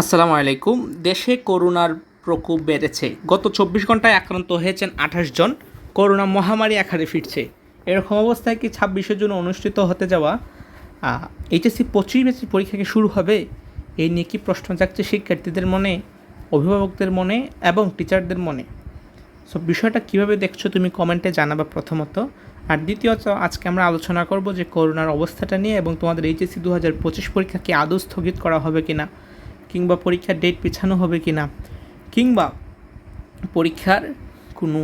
আসসালামু আলাইকুম। দেশে করোনার প্রকোপ বেড়েছে। গত চব্বিশ ঘন্টায় আক্রান্ত হয়েছেন আঠাশ জন। করোনা মহামারী আকারে ফিরছে। এরকম অবস্থায় কি ছাব্বিশের জন্য অনুষ্ঠিত হতে যাওয়া এইচএসসি পঁচিশ বেসিক পরীক্ষা কি শুরু হবে? এই নিয়ে কি প্রশ্ন জাগছে শিক্ষার্থীদের মনে, অভিভাবকদের মনে এবং টিচারদের মনে? সো, বিষয়টা কীভাবে দেখছ তুমি কমেন্টে জানাবা প্রথমত। আর দ্বিতীয়ত, আজকে আমরা আলোচনা করব যে করোনার অবস্থাটা নিয়ে এবং তোমাদের এইচএসসি দু হাজার পঁচিশ পরীক্ষা কি আদৌ স্থগিত করা হবে কি না কিংবা পরীক্ষার ডেট পিছানো হবে কি না কিংবা পরীক্ষার কোনো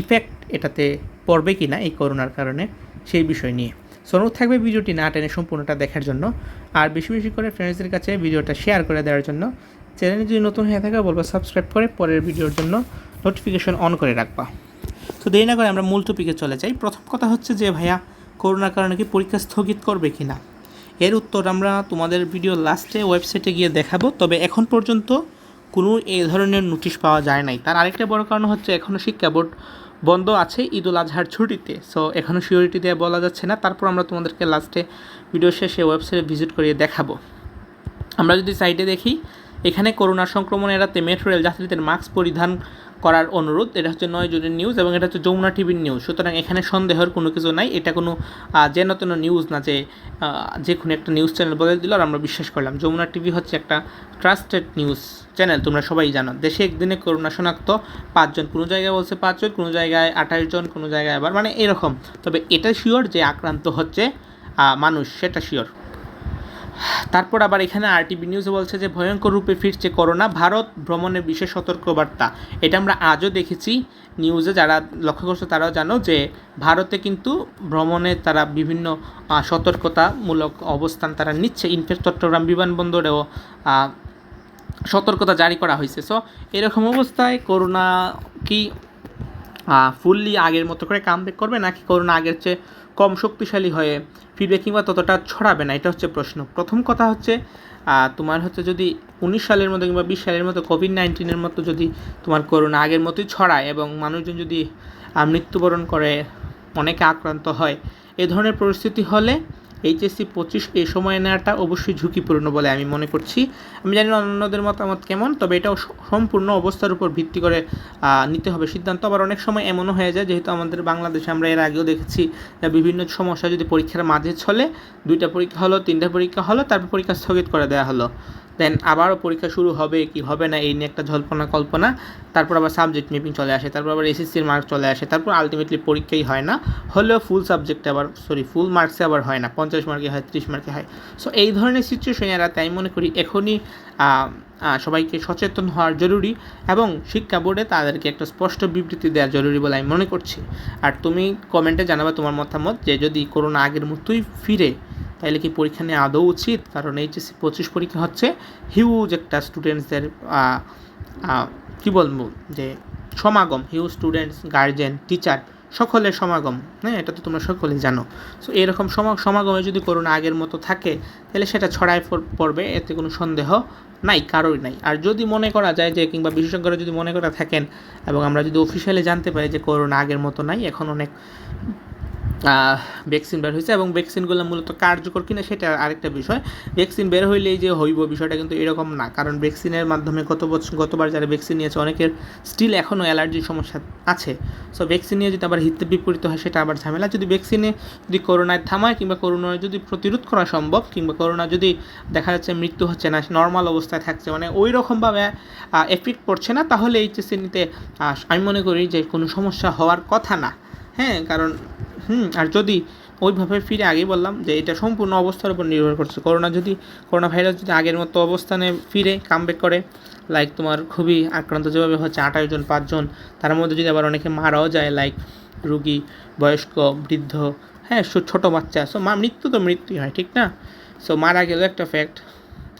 ইফেক্ট এটাতে পড়বে কি না এই করোনার কারণে সেই বিষয় নিয়ে। সনদ থাকবে ভিডিওটি না টেনে সম্পূর্ণটা দেখার জন্য। আর বেশি বেশি করে ফ্রেন্ডসদের কাছে ভিডিওটা শেয়ার করে দেওয়ার জন্য চ্যানেলে যদি নতুন হয়ে থাকে বলব সাবস্ক্রাইব করে পরের ভিডিওর জন্য নোটিফিকেশন অন করে রাখবা। তো দেরি না করে আমরা মূল টপিকে চলে যাই। প্রথম কথা হচ্ছে যে, ভাইয়া, করোনার কারণে কি পরীক্ষা স্থগিত করবে কি না এর উত্তর আমরা তোমাদের ভিডিও লাস্টে ওয়েবসাইটে গিয়ে দেখাবো। তবে এখন পর্যন্ত কোনো এই ধরনের নোটিশ পাওয়া যায় নাই। তার আরেকটা বড় কারণ হচ্ছে এখনও শিক্ষা বোর্ড বন্ধ আছে ঈদ উল আজহার ছুটিতে। সো এখনও সিওরিটি দিয়ে বলা যাচ্ছে না। তারপর আমরা তোমাদেরকে লাস্টে ভিডিও শেষে ওয়েবসাইটে ভিজিট করিয়ে দেখাবো। আমরা যদি সাইটে দেখি, এখানে করোনা সংক্রমণ এড়াতে মেট্রো রেল যাত্রীদের মাস্ক পরিধান করার অনুরোধ। এটা হচ্ছে নয় জনের নিউজ এবং এটা হচ্ছে যমুনা টিভির নিউজ সুতরাং এখানে সন্দেহের কোনো কিছু নাই। এটা কোনো যেন তেন নিউজ না যে যে কোনো একটা নিউজ চ্যানেল বলে দিল আর আমরা বিশ্বাস করলাম। যমুনা টিভি হচ্ছে একটা ট্রাস্টেড নিউজ চ্যানেল তোমরা সবাই জানো। দেশে একদিনে করোনা শনাক্ত পাঁচজন, কোনো জায়গায় বলছে পাঁচজন, কোনো জায়গায় আঠাশ জন, কোনো জায়গায় আবার মানে এরকম। তবে এটা শিওর যে আক্রান্ত হচ্ছে মানুষ, সেটা শিওর তারপর আবার এখানে আরটিভি নিউজে বলছে যে ভয়ঙ্কর রূপে ফিরছে করোনা, ভারত ভ্রমণের বিশেষ সতর্কবার্তা। এটা আমরা আজও দেখেছি নিউজে যারা লক্ষ্য করছে তারাও জানো যে ভারতে কিন্তু ভ্রমণে তারা বিভিন্ন সতর্কতামূলক অবস্থান তারা নিচ্ছে। ইনফ্যাক্ট চট্টগ্রাম বিমানবন্দরেও সতর্কতা জারি করা হয়েছে। সো এরকম অবস্থায় করোনা কি ফুললি আগের মতো করে কাম করবে, নাকি করোনা আগের চেয়ে কম শক্তিশালী হয়ে ফিরবে কিংবা ততটা ছড়াবে না, এটা হচ্ছে প্রশ্ন। প্রথম কথা হচ্ছে তোমার হচ্ছে যদি উনিশ সালের মতো কিংবা বিশ সালের মতো কোভিড নাইন্টিনের মতো যদি তোমার করোনা আগের মতোই ছড়ায় এবং মানুষজন যদি মৃত্যুবরণ করে, অনেকে আক্রান্ত হয়, এ ধরনের পরিস্থিতি হলে এইচএসসি পঁচিশ এই সময় নেওয়াটা অবশ্যই ঝুঁকিপূর্ণ বলে আমি মনে করছি। আমি জানি অন্যদের মতামত কেমন, তবে এটাও সম্পূর্ণ অবস্থার উপর ভিত্তি করে নিতে হবে সিদ্ধান্ত। আবার অনেক সময় এমনও হয়ে যায়, যেহেতু আমাদের বাংলাদেশে আমরা এর আগেও দেখেছি বিভিন্ন সমস্যা যদি পরীক্ষার মাঝে চলে, দুইটা পরীক্ষা হলো, তিনটা পরীক্ষা হলো, তারপর পরীক্ষা স্থগিত করে দেওয়া হলো। দেন আবারও পরীক্ষা শুরু হবে কি হবে না, এই নিয়ে একটা জল্পনা কল্পনা। তারপর আবার সাবজেক্ট মেপিং চলে আসে, তারপর আবার এসএসসির মার্ক চলে আসে, তারপর আলটিমেটলি পরীক্ষাই হয় না। হলেও ফুল সাবজেক্টে আবার সরি ফুল মার্কসে আবার হয় না, পঞ্চাশ মার্কে হয়, ত্রিশ মার্কে হয়। সো এই ধরনের সিচুয়েশন এরা, তাই মনে করি এখনই সবাইকে সচেতন হওয়ার জরুরি এবং শিক্ষা বোর্ডে তাদেরকে একটা স্পষ্ট বিবৃতি দেওয়া জরুরি বলে আমি মনে করছি। আর তুমি কমেন্টে জানাবে তোমার মতামত যে, যদি করোনা আগের মতোই ফিরে তাইলে কি পরীক্ষা নেওয়া আদৌ উচিত? কারণ এইচএসসি পঁচিশ পরীক্ষা হচ্ছে হিউজ একটা স্টুডেন্টসদের কী বলব যে সমাগম হিউজ স্টুডেন্টস গার্জেন টিচার সকলের সমাগম। হ্যাঁ এটা তো তোমরা সকলেই জানো। সো এরকম সমাগমে যদি করোনা আগের মতো থাকে তাহলে সেটা ছড়ায় পড়বে, এতে কোনো সন্দেহ নাই কারোই নাই। আর যদি মনে করা যায় যে, কিংবা বিশেষজ্ঞরা যদি মনে করা থাকেন, এবং আমরা যদি অফিসিয়ালি জানতে পারি যে, করোনা আগের মতো নাই, এখন অনেক ভ্যাকসিন বের হয়েছে এবং ভ্যাকসিনগুলো মূলত কার্যকর কিনা সেটা আরেকটা বিষয়। ভ্যাকসিন বের হইলেই যে হইব বিষয়টা কিন্তু এরকম না, কারণ ভ্যাকসিনের মাধ্যমে গত বছর গতবার যারা ভ্যাকসিন নিয়েছে অনেকের স্টিল এখনও অ্যালার্জির সমস্যা আছে। সো ভ্যাকসিন নিয়ে যদি আবার হিতে বিপরীত হয় সেটা আবার ঝামেলা। যদি ভ্যাকসিনে যদি করোনায় থামায় কিংবা করোনায় যদি প্রতিরোধ করা সম্ভব, কিংবা করোনা যদি দেখা যাচ্ছে মৃত্যু হচ্ছে না নর্মাল অবস্থায় থাকছে মানে ওই রকমভাবে এফেক্ট পড়ছে না, তাহলে এইচএসসি নিতে আমি মনে করি যে কোনো সমস্যা হওয়ার কথা না। হ্যাঁ কারণ হুম, আর যদি ওইভাবে ফিরে আগেই বললাম যে এটা সম্পূর্ণ অবস্থার উপর নির্ভর করছে। করোনা যদি করোনা ভাইরাস যদি আগের মতো অবস্থানে ফিরে কামব্যাক করে লাইক তোমার খুবই আক্রান্ত যেভাবে হচ্ছে আঠাশ জন পাঁচজন তার মধ্যে যদি আবার অনেকে মারাও যায় লাইক রুগী, বয়স্ক, বৃদ্ধ হ্যাঁ ছোটো বাচ্চা সো মৃত্যু তো মৃত্যুই হয়, ঠিক না? সো মারা গেলেও একটা ফ্যাক্ট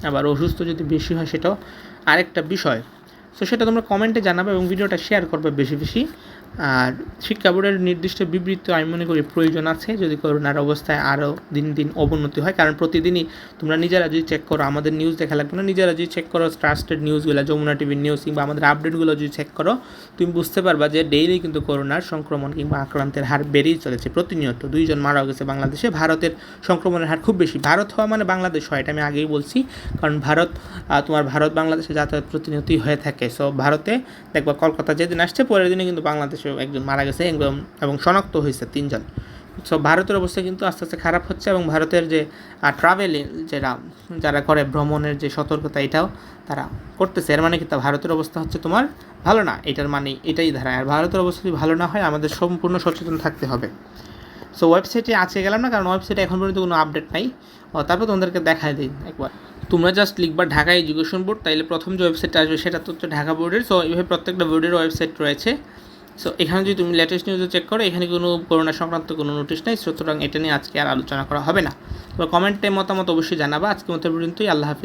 আবার অসুস্থ যদি বেশি হয় সেটাও আরেকটা বিষয়। সো সেটা তোমরা কমেন্টে জানাবে এবং ভিডিওটা শেয়ার করবে বেশি বেশি। আর শিক্ষা বোর্ডের নির্দিষ্ট বিবৃতি আমি মনে করি প্রয়োজন আছে যদি করোনার অবস্থায় আরও দিন দিন অবনতি হয়। কারণ প্রতিদিনই তোমরা নিজেরা যদি চেক করো, আমাদের নিউজ দেখা লাগবে না। নিজেরা যদি চেক করো ট্রাস্টেড নিউজগুলো যমুনা টিভির নিউজ কিংবা আমাদের আপডেটগুলো যদি চেক করো, তুমি বুঝতে পারবা যে ডেইলি কিন্তু করোনার সংক্রমণ কিংবা আক্রান্তের হার বেড়েই চলেছে প্রতিনিয়ত। দুইজন মারা গেছে বাংলাদেশে। ভারতের সংক্রমণের হার খুব বেশি। ভারত হওয়া মানে বাংলাদেশ হয়, এটা আমি আগেই বলছি। কারণ ভারত তোমার ভারত বাংলাদেশে যাতায়াত প্রতিনিয়তই হয়ে থাকে। সো ভারতে দেখবা কলকাতা যেদিন আসছে, পরের দিনে কিন্তু বাংলাদেশেও একজন মারা গেছে একদম এবং শনাক্ত হয়েছে তিনজন। সো ভারতের অবস্থা কিন্তু আস্তে আস্তে খারাপ হচ্ছে এবং ভারতের যে ট্রাভেল যারা যারা করে ভ্রমণের যে সতর্কতা এটাও তারা করতেছে। এর মানে কি? তা ভারতের অবস্থা হচ্ছে তোমার ভালো না। এটার মানে এটাই ধারায় আর ভারতের অবস্থা যদি ভালো না হয়, আমাদের সম্পূর্ণ সচেতন থাকতে হবে। সো ওয়েবসাইটে আজকে গেলাম না, কারণ ওয়েবসাইটে এখন পর্যন্ত কোনো আপডেট নাই। তারপর তোমাদেরকে দেখায় দিই একবার। তোমরা জাস্ট লিখবা ঢাকা এডুকেশন বোর্ড তাইলে প্রথম যে ওয়েবসাইটটা আসবে সেটা তো হচ্ছে ঢাকা বোর্ডের সো এইভাবে প্রত্যেকটা বোর্ডের ওয়েবসাইট রয়েছে। সো এখানে যদি তুমি লেটেস্ট নিউজে চেক করো, এখানে কোনো করোনা সংক্রান্ত কোনো নোটিশ নেই। সুতরাং এটা নিয়ে আজকে আর আলোচনা করা হবে না। তো কমেন্টে মতামত অবশ্যই জানাবা। আজকে মতো পর্যন্তই। আল্লাহ হাফিজ।